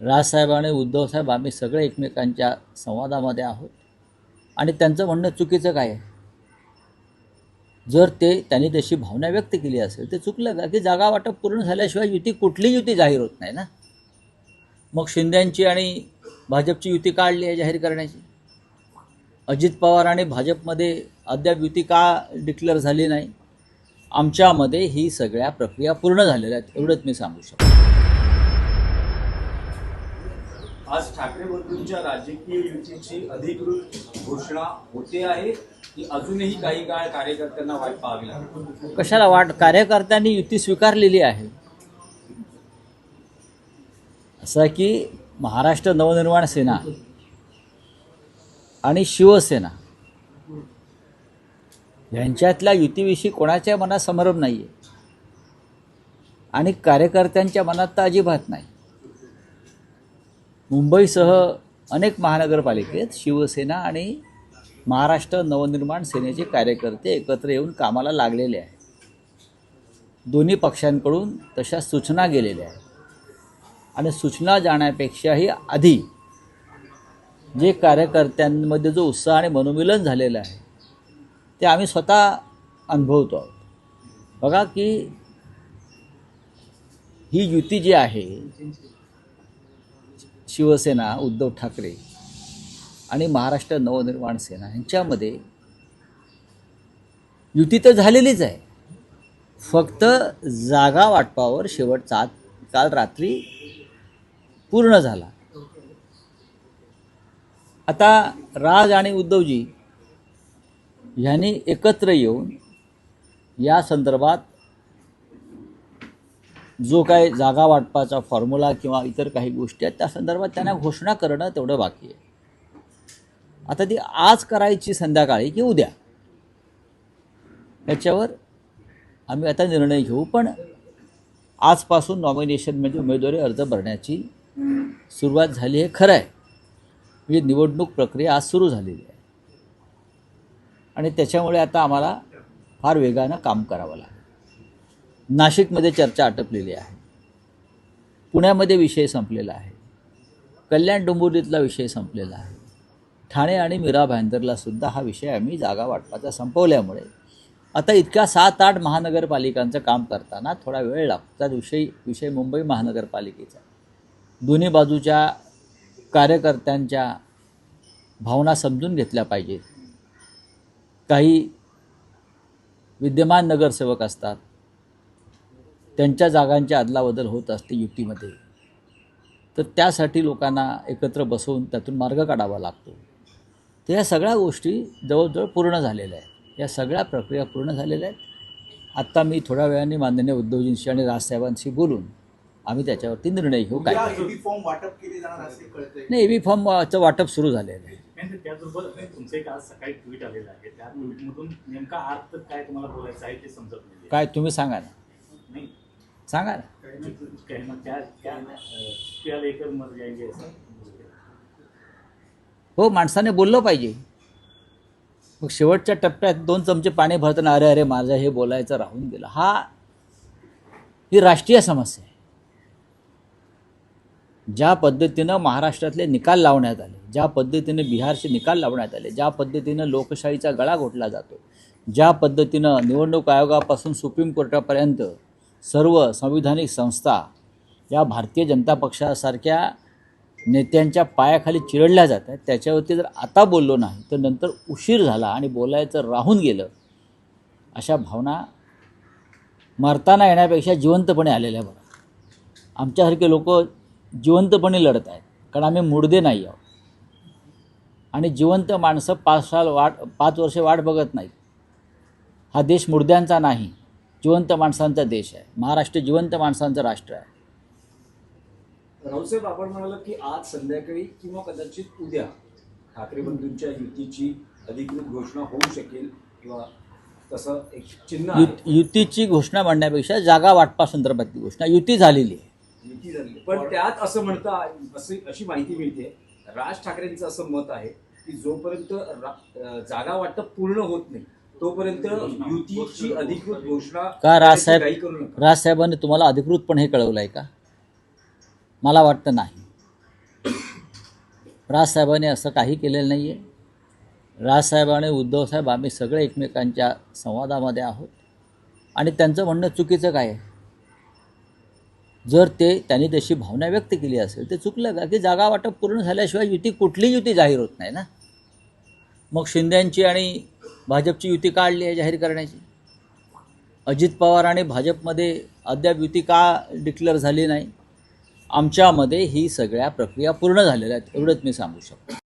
राजसाहेब आणि उद्धवसाहेब आम्ही सगळे एकमेकांच्या संवादामध्ये आहोत. आणि त्यांचं म्हणणं चुकीचं काय आहे? जर ते त्यांनी तशी भावना व्यक्त केली असेल ते चुकलं का? की जागा वाटप पूर्ण झाल्याशिवाय युती कुठली युती जाहीर होत नाही ना? मग शिंद्यांची आणि भाजपची युती काढली आहे जाहीर करण्याची? अजित पवार आणि भाजपमध्ये अद्याप युती का डिक्लेअर झाली नाही? आमच्यामध्ये ही सगळ्या प्रक्रिया पूर्ण झालेल्या आहेत एवढंच मी सांगू शकतो. आज ठाकरे बंधूंच्या राजकीय युतीची अधिकृत घोषणा होते आहे. की अजूनही काही काळ कार्यकर्त्यांना वाट पाहावी लागेल कशाला वाट? कार्यकर्त्यांनी युती स्वीकारलेली आहे. असं की महाराष्ट्र नवनिर्माण सेना आणि शिवसेना यांच्यातल्या युतीविषयी कोणाच्या मनात संभ्रम नाही आहे आणि कार्यकर्त्यांच्या मनात तर अजिबात नाही. मुंबईसह अनेक महानगरपालिकेत शिवसेना आणि महाराष्ट्र नवनिर्माण सेनेचे कार्यकर्ते एकत्र येऊन कामाला लागलेले आहेत. दोन्ही पक्षांकडून तशा सूचना गेलेल्या आहेत. आणि सूचना जाण्यापेक्षाही आधी जे कार्यकर्त्यांमध्ये जो उत्साह आणि मनोमिलन झालेलं आहे ते आम्ही स्वतः अनुभवतो आहोत. बघा की ही युती जी आहे शिवसेना उद्धव ठाकरे आणि महाराष्ट्र नवनिर्माण सेना यांच्यामध्ये युती तर झालेलीच आहे. फक्त जागा वाटपावर शेवटचा काल रात्री पूर्ण झाला. आता राज आणि उद्धवजी यांनी एकत्र येऊन या संदर्भात जो काय जागा वाटपाचा फॉर्म्युला किंवा इतर काही गोष्टी आहेत त्या संदर्भात त्यांना घोषणा करणं तेवढं बाकी आहे. आता ती आज करायची संध्याकाळी की उद्या? याच्यावर आम्ही आता निर्णय घेऊ पण आजपासून नॉमिनेशन म्हणजे उमेदवारी अर्ज भरण्याची सुरुवात झाली आहे खरं आहे. म्हणजे निवडणूक प्रक्रिया आज सुरू झालेली आहे. आणि त्याच्यामुळे आता आम्हाला फार वेगानं काम करावं लागेल. नाशिकमध्ये चर्चा आटपलेली आहे. पुण्यामध्ये विषय संपलेला आहे. कल्याण डोंबिवलीतला विषय संपलेला आहे. ठाणे आणि मीरा भाईंदरला सुद्धा हा विषय आम्ही जागा वाटपाचा संपवल्यामुळे. आता इतक्या सात आठ महानगरपालिकांचं काम करताना थोडा वेळ लागतो. विषय विषय मुंबई महानगरपालिकेचा. दोन्ही बाजूच्या कार्यकर्त्यांच्या भावना समजून घेतल्या पाहिजेत. काही विद्यमान नगरसेवक असतात त्यांच्या जागांची अदलाबदल होत असते युतीमध्ये तर त्यासाठी लोकांना एकत्र बसवून त्यातून मार्ग काढावा लागतो. तर या सगळ्या गोष्टी जवळजवळ पूर्ण झालेल्या आहेत. या सगळ्या प्रक्रिया पूर्ण झालेल्या आहेत. आत्ता मी थोड्या वेळाने माननीय उद्धवजींशी आणि राजसाहेबांशी बोलून आम्ही त्याच्यावरती निर्णय घेऊ. काय उद्या करायचं. हेवी फॉर्म वाटप केले जाणार असे कळतंय. नाही एबी फॉर्मचं वाटप सुरू झालेलं आहे. नाही, त्याचबरोबर तुमचं एक आज सकाळी ट्विट आलेलं आहे. त्या ट्विटमधून नेमका अर्थ काय तुम्हाला बोलायचं आहे ते समजत नाही काय तुम्ही सांगा ना. नाही सांगा ना. हो माणसाने बोललं पाहिजे. मग शेवटच्या टप्प्यात दोन चमचे पाणी भरताना अरे अरे माझं हे बोलायचं राहून गेलं. हा ही राष्ट्रीय समस्या आहे. ज्या पद्धतीनं महाराष्ट्रातले निकाल लावण्यात आले ज्या पद्धतीनं बिहारचे निकाल लावण्यात आले ज्या पद्धतीनं लोकशाहीचा गळा घोटला जातो ज्या पद्धतीनं निवडणूक आयोगापासून सुप्रीम कोर्टापर्यंत सर्व संविधानिक संस्था या भारतीय जनता पक्षासारख्या नेत्यांच्या पायाखाली चिरडल्या जात आहेत. त्याच्यावरती जर आता बोललो नाही तर नंतर उशीर झाला आणि बोलायचं राहून गेलं अशा भावना मरताना येण्यापेक्षा जिवंतपणे आलेल्या बघा. आमच्यासारखे लोक जिवंतपणे लढत आहेत कारण आम्ही मुडदे नाही आहोत. आणि जिवंत माणसं पाच साल वाट पाच वर्ष वाट बघत नाहीत. हा देश मुडद्यांचा नाही. जिवंत माणसांचा देश आहे. महाराष्ट्र जिवंत माणसांचं राष्ट्र आहे. रावसाहेब आपण म्हणाल की आज संध्याकाळी किंवा कदाचित उद्या ठाकरे बंधूंच्या युतीची अधिकृत घोषणा होऊ शकेल किंवा तसं एक चिन्ह युतीची घोषणा म्हणण्यापेक्षा जागा वाटपा संदर्भातली घोषणा. युती झालेली आहे. युती झाली पण त्यात असं म्हणता असे अशी माहिती मिळते. राज ठाकरेंचं असं मत आहे की जोपर्यंत जागा वाटप पूर्ण होत नाही तोपर्यंत युतीची अधिकृत घोषणा का राजसाहेब राजसाहेबांनी तुम्हाला अधिकृतपणे हे कळवलं आहे का? मला वाटतं नाही. राजसाहेबांनी असं काही केलेलं नाही आहे राजसाहेब आणि उद्धवसाहेब आम्ही सगळे एकमेकांच्या संवादामध्ये आहोत. आणि त्यांचं म्हणणं चुकीचं काय आहे? जर ते त्यांनी तशी भावना व्यक्त केली असेल ते चुकलं का? की जागा वाटप पूर्ण झाल्याशिवाय युती कुठली युती जाहीर होत नाही ना? मग शिंद्यांची आणि भाजपची युती काढली आहे जाहीर करण्याची. अजित पवार आणि भाजपमध्ये अद्याप युती का डिक्लेअर झाली नाही? आमच्यामध्ये ही सगळ्या प्रक्रिया पूर्ण झालेल्या आहेत एवढंच मी सांगू शकतो.